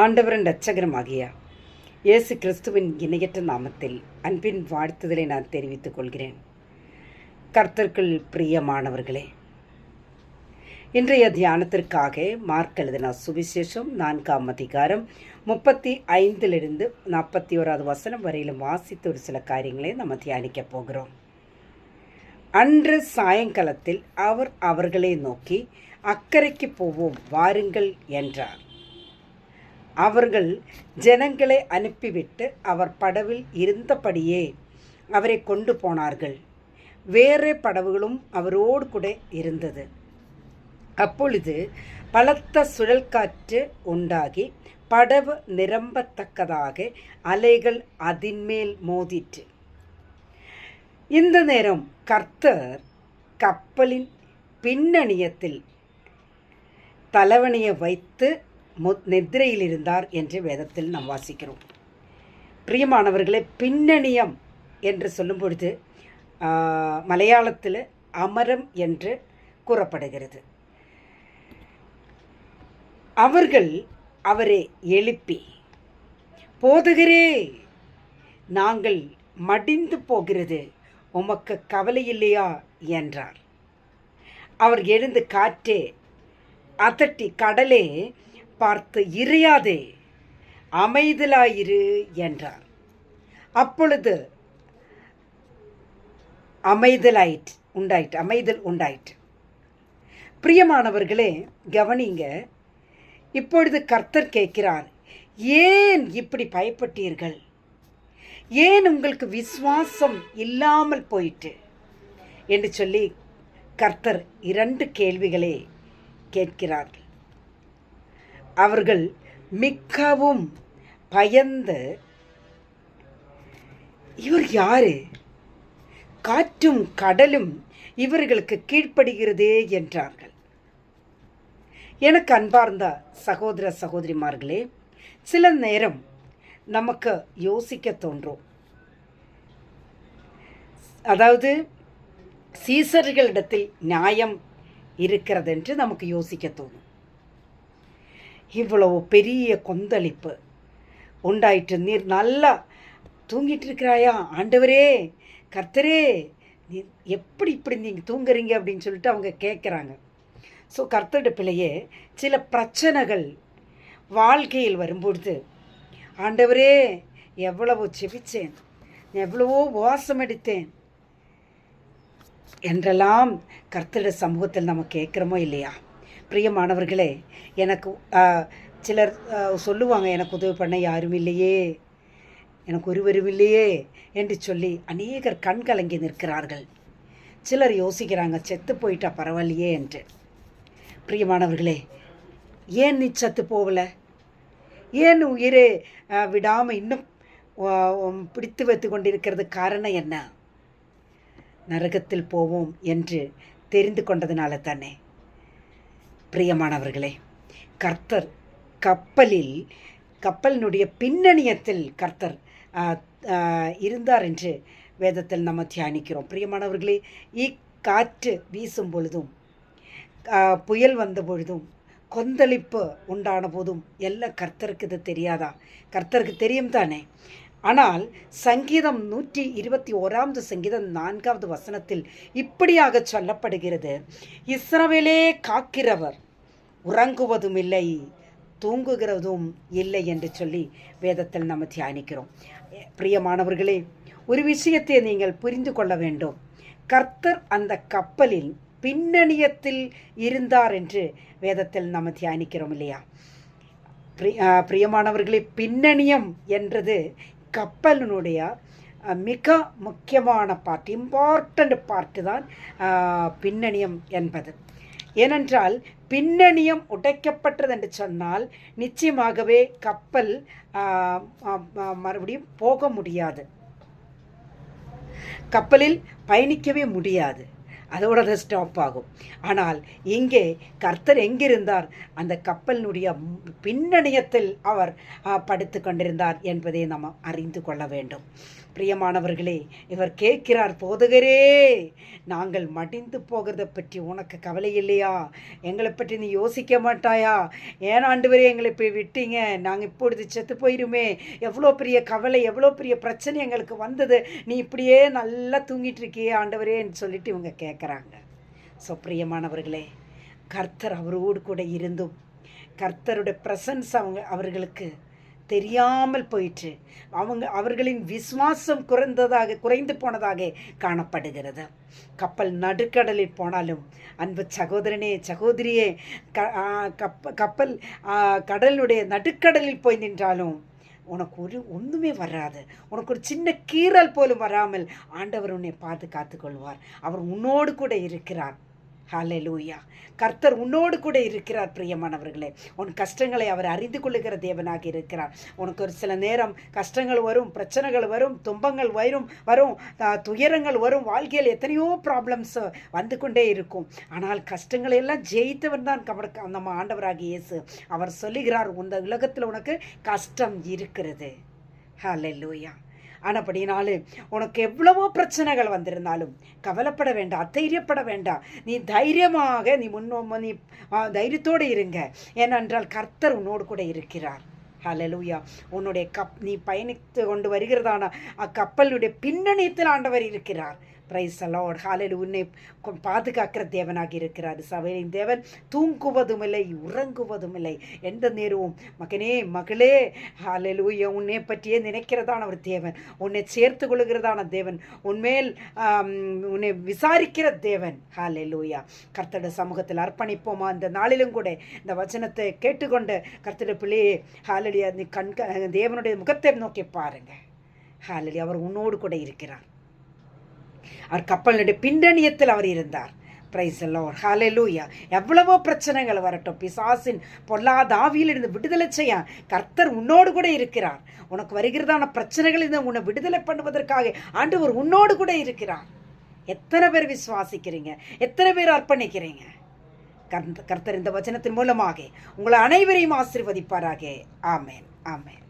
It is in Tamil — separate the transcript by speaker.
Speaker 1: ஆண்டவரின் இரட்சகரமாகிய இயேசு கிறிஸ்துவின் இணையற்ற நாமத்தில் அன்பின் வாழ்த்துதலை நான் தெரிவித்துக் கொள்கிறேன். கர்த்தர்கள் பிரியமானவர்களே இன்றைய தியானத்திற்காக மார்க் எழுதின சுவிசேஷம் நான்காம் அதிகாரம் முப்பத்தி ஐந்திலிருந்து நாற்பத்தி ஓராவது வசனம் வரையிலும் வாசித்து ஒரு சில காரியங்களை நம்ம தியானிக்கப் போகிறோம். அன்று சாயங்காலத்தில் அவர் அவர்களை நோக்கி அக்கறைக்கு போவோம் வாருங்கள் என்றார். அவர்கள் ஜனங்களை அனுப்பிவிட்டு அவர் படவில் இருந்தபடியே அவரை கொண்டு போனார்கள். வேறே படவுகளும் அவரோடு கூட இருந்தது. அப்பொழுது பலத்த சுழல் காற்று உண்டாகி படவு நிரம்பத்தக்கதாக அலைகள் அதின்மேல் மோதிற்று. இந்த நேரம் கர்த்தர் கப்பலின் பின்னணியத்தில் தலைவணியை வைத்து முத் நித்திரையில் இருந்தார் என்று வேதத்தில் நாம் வாசிக்கிறோம். பிரியமானவர்களே பின்னணியம் என்று சொல்லும் பொழுது மலையாளத்தில் அமரம் என்று கூறப்படுகிறது. அவர்கள் அவரை எழுப்பி போதுகிறே நாங்கள் மடிந்து போகிறது உமக்கு கவலை இல்லையா என்றார். அவர் எழுந்து காற்றே அதட்டி கடலே பார்த்து இறையாதே அமைதலாயிரு என்றார். அப்பொழுது அமைதலாயிற்று உண்டாயிற்று அமைதல் உண்டாயிற்று பிரியமானவர்களே கவனிங்க இப்பொழுது கர்த்தர் கேட்கிறார் ஏன் இப்படி பயப்பட்டீர்கள்? ஏன் உங்களுக்கு விசுவாசம் இல்லாமல் போயிட்டு? என்று சொல்லி கர்த்தர் இரண்டு கேள்விகளே கேட்கிறார்கள் அவர்கள் மிக்கவும் பயந்து இவர் யாரு? காற்றும் கடலும் இவர்களுக்கு கீழ்ப்படுகிறதே என்றார்கள். எனக்கு அன்பார்ந்த சகோதர சகோதரிமார்களே சில நேரம் நமக்கு யோசிக்க தோன்றும். அதாவது சீசர்களிடத்தில் நியாயம் இருக்கிறது என்று நமக்கு யோசிக்க தோணும் இவ்வளவு பெரிய கொந்தளிப்பு. உண்டாயிற்று நீர் நல்லா தூங்கிட்டு இருக்கிறாயா ஆண்டவரே கர்த்தரே நீ எப்படி இப்படி நீங்கள் தூங்குறீங்க அப்படின்னு சொல்லிட்டு அவங்க கேட்குறாங்க ஸோ கர்த்தருட பிள்ளையே சில பிரச்சனைகள் வாழ்க்கையில் வரும்பொழுது ஆண்டவரே எவ்வளவோ செவிச்சேன் எவ்வளவோ வாசம் எடுத்தேன் என்றெல்லாம் கர்த்தருட சமூகத்தில் நம்ம கேட்குறோமோ இல்லையா? பிரியமானவர்களே எனக்கு சிலர் சொல்லுவாங்க எனக்கு உதவி பண்ண யாரும் இல்லையே எனக்கு ஒருவரும் இல்லையே என்று சொல்லி அநேகர் கண் கலங்கி நிற்கிறார்கள். சிலர் யோசிக்கிறாங்க செத்து போயிட்டா பரவாயில்லையே என்று. பிரியமானவர்களே ஏன் நீ சத்து போகலை? ஏன் உயிரே விடாமல் இன்னும் பிடித்து வைத்து கொண்டிருக்கிறது காரணம் என்ன? நரகத்தில் போவோம் என்று தெரிந்து கொண்டதுனால தானே. பிரியமானவர்களே கர்த்தர் கப்பலில் கப்பலினுடைய பின்னணியத்தில் கர்த்தர் இருந்தார் என்று வேதத்தில் நம்ம தியானிக்கிறோம். பிரியமானவர்களே இக்காற்று வீசும் பொழுதும் புயல் வந்த பொழுதும் கொந்தளிப்பு உண்டான போதும் எல்லாம் கர்த்தருக்கு இது தெரியாதா? கர்த்தருக்கு தெரியும் தானே? ஆனால் சங்கீதம் நூற்றி இருபத்தி ஓராவது சங்கீதம் நான்காவது வசனத்தில் இப்படியாக சொல்லப்படுகிறது. இஸ்ரவேலே காக்கிறவர் உறங்குவதும் இல்லை தூங்குகிறதும் இல்லை என்று சொல்லி வேதத்தில் நம்ம தியானிக்கிறோம். பிரியமானவர்களே ஒரு விஷயத்தை நீங்கள் புரிந்து கொள்ள வேண்டும். கர்த்தர் அந்த கப்பலில் பின்னணியத்தில் இருந்தார் என்று வேதத்தில் நம்ம தியானிக்கிறோம் இல்லையா? பிரியமானவர்களே பின்னணியம் என்றது கப்பலினுடைய மிக முக்கியமான பார்ட் இம்பார்ட்டண்ட் பார்ட்டு தான் பின்னணியம் என்பது. ஏனென்றால் பின்னணியம் உடைக்கப்பட்டது என்று சொன்னால் நிச்சயமாகவே கப்பல் மறுபடியும் போக முடியாது. கப்பலில் பயணிக்கவே முடியாது. அதோட அது ஸ்டாப் ஆகும். ஆனால் இங்கே கர்த்தர் எங்கிருந்தார்? அந்த கப்பலினுடைய பின்னணியத்தில் அவர் படுத்து கொண்டிருந்தார் என்பதை நாம் அறிந்து கொள்ள வேண்டும். பிரியமானவர்களே இவர் கேட்கிறார் போதகரே நாங்கள் மடிந்து போகிறத பற்றி உனக்கு கவலை இல்லையா? எங்களை பற்றி நீ யோசிக்க மாட்டாயா? ஏன் ஆண்டவரே எங்களை போய் விட்டீங்க? நாங்கள் இப்பொழுது செத்து போயிருமே. எவ்வளோ பெரிய கவலை எவ்வளோ பெரிய பிரச்சனை எங்களுக்கு வந்தது. நீ இப்படியே நல்லா தூங்கிட்டு இருக்கியே ஆண்டவரேன்னு சொல்லிட்டு இவங்க இருக்கிறாங்க ஸோ பிரியமானவர்களே கர்த்தர் அவரோடு கூட இருந்தும் கர்த்தருடைய ப்ரெசன்ஸ் அவங்க அவர்களுக்கு தெரியாமல் போயிற்று. அவங்க அவர்களின் விசுவாசம் குறைந்ததாக குறைந்து போனதாக காணப்படுகிறது. கப்பல் நடுக்கடலில் போனாலும் அன்பு சகோதரனே சகோதரியே க கப்ப கப்பல் கடலுடைய நடுக்கடலில் போய் நின்றாலும் உனக்கு ஒரு ஒன்றுமே வராது. உனக்கு ஒரு சின்ன கீறல் போலும் வராமல் ஆண்டவர் உன்னை பார்த்து காத்துக்கொள்வார். அவர் உன்னோடு கூட இருக்கிறார். ஹalleluya. கர்த்தர் உன்னோடு கூட இருக்கிறார் பிரியமானவர்களே. உன் கஷ்டங்களை அவர் அறிந்து கொள்ளுகிற தேவனாக இருக்கிறார். உனக்கு ஒரு சில நேரம் கஷ்டங்கள் வரும் பிரச்சனைகள் வரும் துன்பங்கள் வரும் வரும் துயரங்கள் வரும் வாழ்க்கையில் எத்தனையோ ப்ராப்ளம்ஸ் வந்து கொண்டே இருக்கும். ஆனால் கஷ்டங்களை எல்லாம் ஜெயித்தவன் தான் நம்ம ஆண்டவராக இயேசு. அவர் சொல்லுகிறார் இந்த உலகத்தில் உனக்கு கஷ்டம் இருக்கிறது. ஹalleluya. ஆனபடினாலே உனக்கு எவ்வளவோ பிரச்சனைகள் வந்திருந்தாலும் கவலைப்பட வேண்டாம் அத்தைரியப்பட வேண்டாம். நீ தைரியமாக நீ முன்னோம் நீ தைரியத்தோடு இருங்க. ஏனென்றால் கர்த்தர் உன்னோடு கூட இருக்கிறார். ஹலலூயா உன்னுடைய கப் நீ பயணித்து கொண்டு வருகிறதான அக்கப்பலுடைய பின்னணியத்தில் ஆண்டவர் இருக்கிறார். பிரைஸ் அலாட் ஹாலில் உன்னை கொ- பாதுகாக்கிற தேவனாக இருக்கிறார். சபையின் தேவன் தூங்குவதும் இல்லை உறங்குவதும் இல்லை எந்த நேரமும் மகனே மகளே ஹalleluya உன்னை பற்றியே நினைக்கிறதான ஒரு தேவன். உன்னை சேர்த்து கொள்கிறதான தேவன். உன்மேல் உன்னை விசாரிக்கிற தேவன். ஹalleluya கர்த்தட சமூகத்தில் அர்ப்பணிப்போமா? இந்த நாளிலும் கூட இந்த வசனத்தை கேட்டுக்கொண்டு கர்த்தட பிள்ளையே ஹalleluya நீ கண் தேவனுடைய முகத்தை நோக்கி பாருங்க. ஹாலலி அவர் உன்னோடு கூட இருக்கிறார். அவர் கப்பலுடைய பின்னணியத்தில் அவர் இருந்தார். பிரைஸ் எல்லாம் ஹalleluya எவ்வளவோ பிரச்சனைகள் வரட்டும். பிசாசின் பொல்லாத ஆவியிலிருந்து விடுதலை செய்ய கர்த்தர் உன்னோடு கூட இருக்கிறார். உனக்கு வருகிறதான பிரச்சனைகளிலிருந்து உன்னை விடுதலை பண்ணுவதற்காக ஆண்டவர் உன்னோடு கூட இருக்கிறார். எத்தனை பேர் விசுவாசிக்கிறீங்க? எத்தனை பேர் அர்ப்பணிக்கிறீங்க? கர்த்தர் இந்த வசனத்தின் மூலமாக உங்களை அனைவரையும் ஆசிர்வதிப்பாராக. ஆமேன். ஆமேன்.